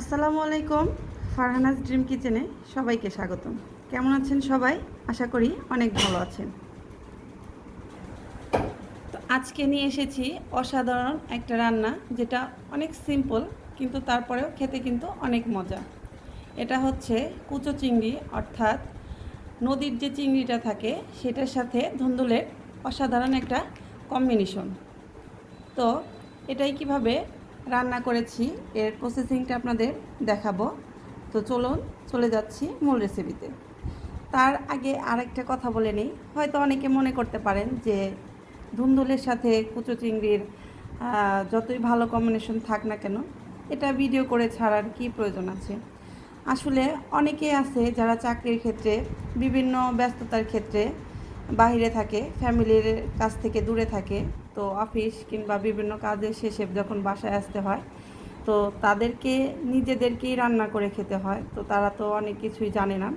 আসসালামু আলাইকুম ফারহানাজ ড্রিম কিচেনে সবাইকে স্বাগতম। কেমন আছেন সবাই? আশা করি অনেক ভালো আছেন। তো আজকে নিয়ে এসেছি অসাধারণ একটা রান্না, যেটা অনেক সিম্পল, কিন্তু তারপরেও খেতে কিন্তু অনেক মজা। এটা হচ্ছে কুচো চিংড়ি, অর্থাৎ নদীর যে চিংড়িটা থাকে, সেটার সাথে ধুন্দুলের অসাধারণ একটা কম্বিনেশন। তো এটাই কীভাবে রান্না করেছি। এর প্রসেসিংটা আপনাদের দেখাবো। তো চলুন, চলে যাচ্ছি মূল রেসিপিতে তার আগে আরেকটা কথা বলে নিই। হয়তো অনেকে মনে করতে পারেন যে ধুন্দুলের সাথে কুচো চিংড়ির যতই ভালো কম্বিনেশন থাক না কেন, এটা ভিডিও করে ছাড়ার কি প্রয়োজন আছে? আসলে অনেকেই আছে যারা চাকরির ক্ষেত্রে, বিভিন্ন ব্যস্ততার ক্ষেত্রে বাইরে থাকে ফ্যামিলির কাছ থেকে দূরে থাকে। তো অফিস কিংবা বিভিন্ন কাজের শেষে যখন বাসায় আসতে হয়, তো তাদেরকে নিজেদেরকেই রান্না করে খেতে হয়। তো তারা তো অনেক কিছুই জানে না।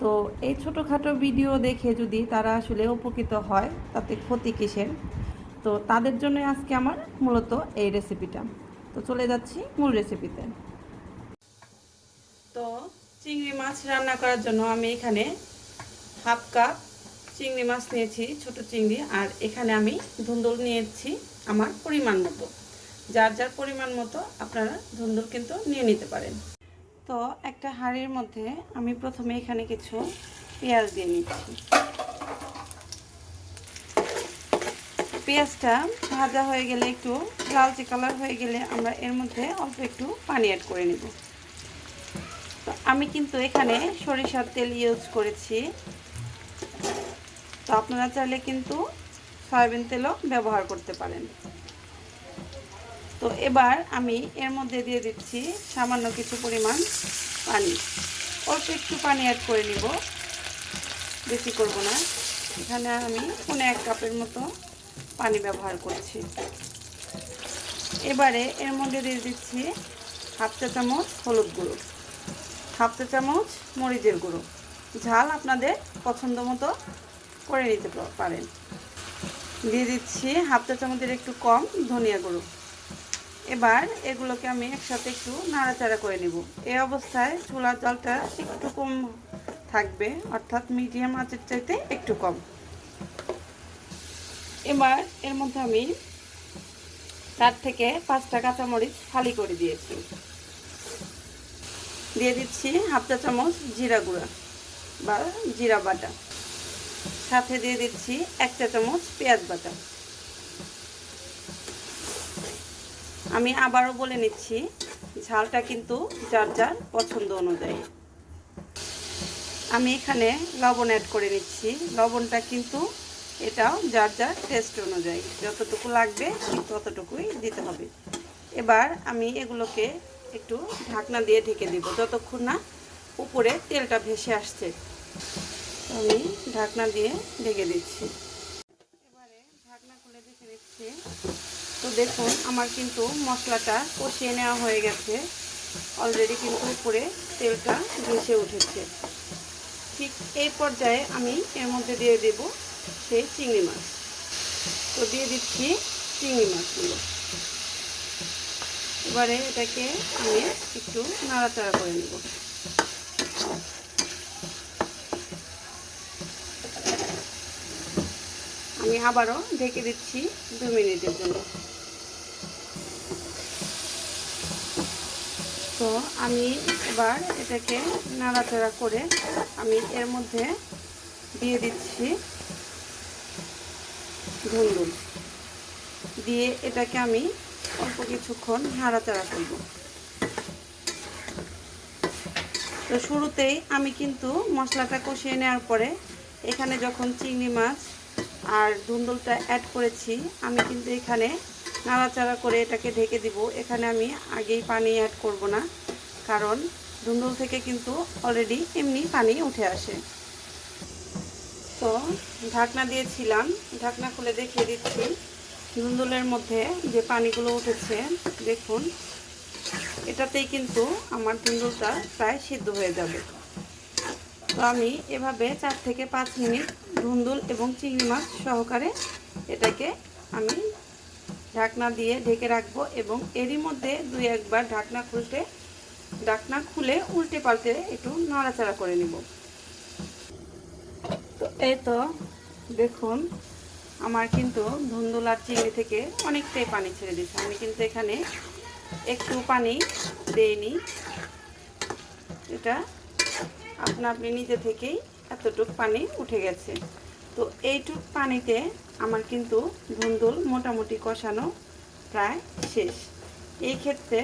তো এই ছোটোখাটো ভিডিও দেখে যদি তারা আসলে উপকৃত হয়, তাতে ক্ষতি কিসের? তো তাদের জন্য আজকে আমার মূলত এই রেসিপিটা তো চলে যাচ্ছি মূল রেসিপিতে তো চিংড়ি মাছ রান্না করার জন্য আমি এখানে হাফ কাপ চিংড়ি মাছ নিয়েছি, ছোট চিংড়ি, আর এখানে আমি ধুন্দুল নিয়েছি আমার পরিমাণ মতো। যার যার পরিমাণ মতো আপনারা ধুন্দুল কিন্তু নিয়ে নিতে পারেন। তো একটা হাঁড়ির মধ্যে আমি প্রথমে এখানে কিছু পেঁয়াজ দিয়ে নিচ্ছি। পেঁয়াজটা ভাজা হয়ে গেলে একটু লালচে কালার হয়ে গেলে আমরা এর মধ্যে অল্প একটু পানি অ্যাড করে নেব। তো আমি কিন্তু এখানে সরিষার তেল ইউজ করেছি। তো আপনারা চাইলে কিন্তু সয়াবিন তেলও ব্যবহার করতে পারেন। তো এবার আমি এর মধ্যে দিয়ে দিচ্ছি সামান্য কিছু পরিমাণ পানি। অল্প একটু পানি অ্যাড করে নিব। বেশি করব না। এখানে আমি পনেরো এক কাপের মতো পানি ব্যবহার করছি। এবারে এর মধ্যে দিয়ে দিচ্ছি হাফ চা চামচ হলুদ গুঁড়ো, হাফ চা চামচ মরিচের গুঁড়ো। ঝাল আপনাদের পছন্দ মতো করে নিতে পারেন। দিয়ে দিচ্ছি হাফ চা চামচের একটু কম ধনিয়া গুঁড়ো। এবার এগুলোকে আমি একসাথে একটু নাড়াচাড়া করে নিব। এই অবস্থায় চুলার জলটা একটু কম থাকবে, অর্থাৎ মিডিয়াম আঁচের চাইতে একটু কম। এবার এর মধ্যে আমি চার থেকে পাঁচটা কাঁচামরিচ ফালি করে দিয়েছি। দিয়ে দিচ্ছি হাফ চা চামচ জিরা গুঁড়া বা জিরা বাটা। সাথে দিয়ে দিচ্ছি এক চা চামচ পেঁয়াজ বাটা। আমি আবারও বলে নিচ্ছি, ঝালটা কিন্তু যার যার পছন্দ অনুযায়ী। আমি এখানে লবণ অ্যাড করে নিচ্ছি। লবণটা কিন্তু এটাও যার যার টেস্ট অনুযায়ী। যতটুকু লাগবে ততটুকুই দিতে হবে। এবার আমি এগুলোকে একটু ঢাকনা দিয়ে ঢেকে দিব, যতক্ষণ না উপরে তেলটা ভেসে আসছে। আমি ঢাকনা দিয়ে ঢেকে দিচ্ছি। এবারে ঢাকনা খুলে দেখে নিচ্ছি। তো দেখুন আমার কিন্তু মশলাটা কষিয়ে নেওয়া হয়ে গেছে। অলরেডি কিন্তু উপরে তেলটা ভেসে উঠেছে। ঠিক এই পর্যায়ে আমি এর মধ্যে দিয়ে দেব সেই চিংড়ি মাছ। তো দিয়ে দিচ্ছি চিংড়ি মাছগুলো। এবারে এটাকে আমি একটু নাড়াচাড়া করে নেব। আমি আবারও ঢেকে দিচ্ছি দু মিনিটের জন্য। তো আমি এবার এটাকে নাড়াচাড়া করে আমি এর মধ্যে দিয়ে দিচ্ছি ধুন্দুল। দিয়ে এটাকে আমি অল্প কিছুক্ষণ নাড়াচাড়া করব। তো শুরুতেই আমি কিন্তু মশলাটা কষিয়ে নেওয়ার পরে এখানে যখন চিংড়ি মাছ আর ধুন্দুলটা অ্যাড করেছি। আমি কিন্তু এখানে নাড়াচাড়া করে এটাকে ঢেকে দিব। এখানে আমি আগেই পানি অ্যাড করব না, কারণ ধুন্দুল থেকে কিন্তু অলরেডি এমনি পানি উঠে আসে। তো ঢাকনা দিয়েছিলাম। ঢাকনা খুলে দেখিয়ে দিচ্ছি। ধুন্দুলের মধ্যে যে পানিগুলো উঠেছে, দেখুন, এটাতেই কিন্তু আমার ধুন্দুলটা প্রায় সিদ্ধ হয়ে যাবে। তো আমি এভাবে চার থেকে পাঁচ মিনিট ধুন্দুল এবং চিংড়ি মাছ সহকারে এটাকে আমি ঢাকনা দিয়ে ঢেকে রাখব এবং এরই মধ্যে দুই একবার ঢাকনা খুলতে, ঢাকনা খুলে উল্টে পাল্টে একটু নাড়াচাড়া করে নিব। তো এই তো দেখুন, আমার কিন্তু ধুন্দুলার চিংড়ি থেকে অনেকটাই পানি ছেড়ে দিয়েছে। আমি কিন্তু এখানে একটু পানি দেইনি। এটা আপনা আপনি নিজে থেকেই এতটুক পানি উঠে গেছে। তো এইটুক পানিতে আমার কিন্তু ধুন্দুল মোটামুটি কষানো প্রায় শেষ। এই ক্ষেত্রে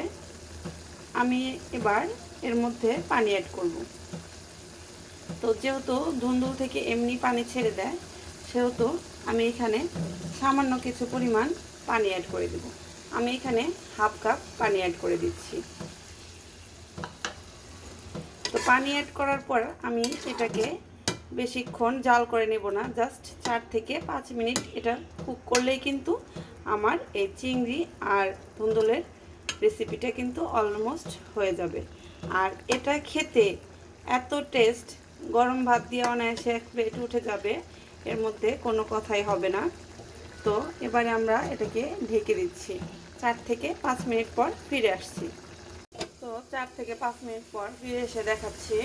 আমি এবার এর মধ্যে পানি অ্যাড করব। তো যেহেতু ধুন্দুল থেকে এমনি পানি ছেড়ে দেয়, সেহেতু আমি এখানে সামান্য কিছু পরিমাণ পানি অ্যাড করে দেব। আমি এখানে হাফ কাপ পানি অ্যাড করে দিচ্ছি। পানি অ্যাড করার পর আমি এটাকে বেশিক্ষণ জাল করে নেব না। জাস্ট চার থেকে পাঁচ মিনিট এটা কুক করলেই কিন্তু আমার এই চিংড়ি আর ধুন্দুলের রেসিপিটা কিন্তু অলমোস্ট হয়ে যাবে। আর এটা খেতে এত টেস্ট গরম ভাত দিয়ে অনায়াসে এক প্লেট উঠে যাবে, এর মধ্যে কোনো কথাই হবে না। তো এবারে আমরা এটাকে ঢেকে দিচ্ছি। চার থেকে পাঁচ মিনিট পর ফিরে আসছি। চার থেকে পাঁচ মিনিট পর ফিরে এসে দেখাচ্ছি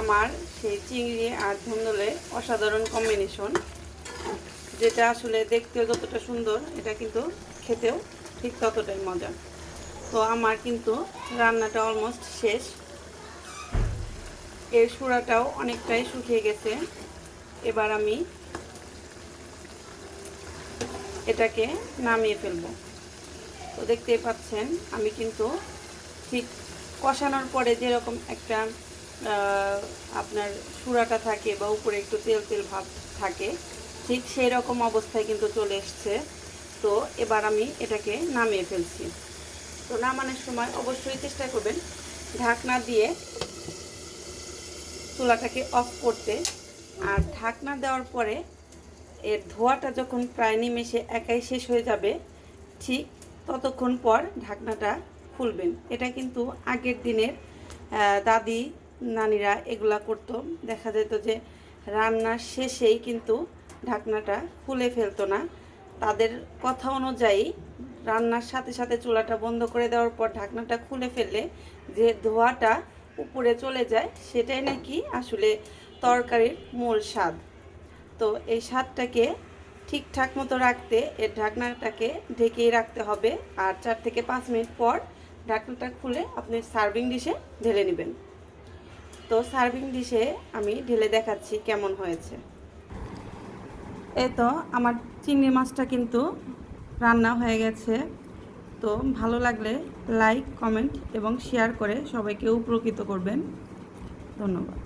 আমার সেই চিংড়ি আর ধুন্দুলের অসাধারণ কম্বিনেশন যেটা আসলে দেখতেও যতটা সুন্দর, এটা কিন্তু খেতেও ঠিক ততটাই মজা তো আমার কিন্তু রান্নাটা অলমোস্ট শেষ। এর সুরাটাও অনেকটাই শুকিয়ে গেছে। এবার আমি এটাকে নামিয়ে ফেলব। তো দেখতেই পাচ্ছেন, আমি কিন্তু ঠিক কষানোর পরে যেরকম একটা আপনার সুরাটা থাকে বা উপরে একটু তেল তেল ভাব থাকে, ঠিক সেই রকম অবস্থায় কিন্তু চলে এসছে। তো এবার আমি এটাকে নামিয়ে ফেলছি। তো নামানোর সময় অবশ্যই চেষ্টা করবেন ঢাকনা দিয়ে চুলাটাকে অফ করতে। আর ঢাকনা দেওয়ার পরে এর ধোয়াটা যখন প্রায় নিমেষে একাই শেষ হয়ে যাবে, ঠিক ততক্ষণ পর ঢাকনাটা খুলবেন। এটা কিন্তু আগের দিনের দাদি, নানিরা এগুলা করতো। দেখা যেত যে রান্নার শেষেই কিন্তু ঢাকনাটা খুলে ফেলতো না। তাদের কথা অনুযায়ী রান্নার সাথে সাথে চুলাটা বন্ধ করে দেওয়ার পর ঢাকনাটা খুলে ফেললে যে ধোঁয়াটা উপরে চলে যায়, সেটাই নাকি আসলে তরকারির মূল স্বাদ। তো এই স্বাদটাকে ঠিকঠাক মতো রাখতে এর ঢাকনাটাকে ঢেকেই রাখতে হবে। আর চার থেকে পাঁচ মিনিট পর ঢাকনাটা খুলে আপনি সার্ভিং ডিশে ঢেলে নেবেন। তো সার্ভিং ডিশে আমি ঢেলে দেখাচ্ছি কেমন হয়েছে। এই তো আমার চিংড়ি মাছটা কিন্তু রান্না হয়ে গেছে। তো ভালো লাগলে লাইক, কমেন্ট এবং শেয়ার করে সবাইকে উপকৃত করবেন। ধন্যবাদ।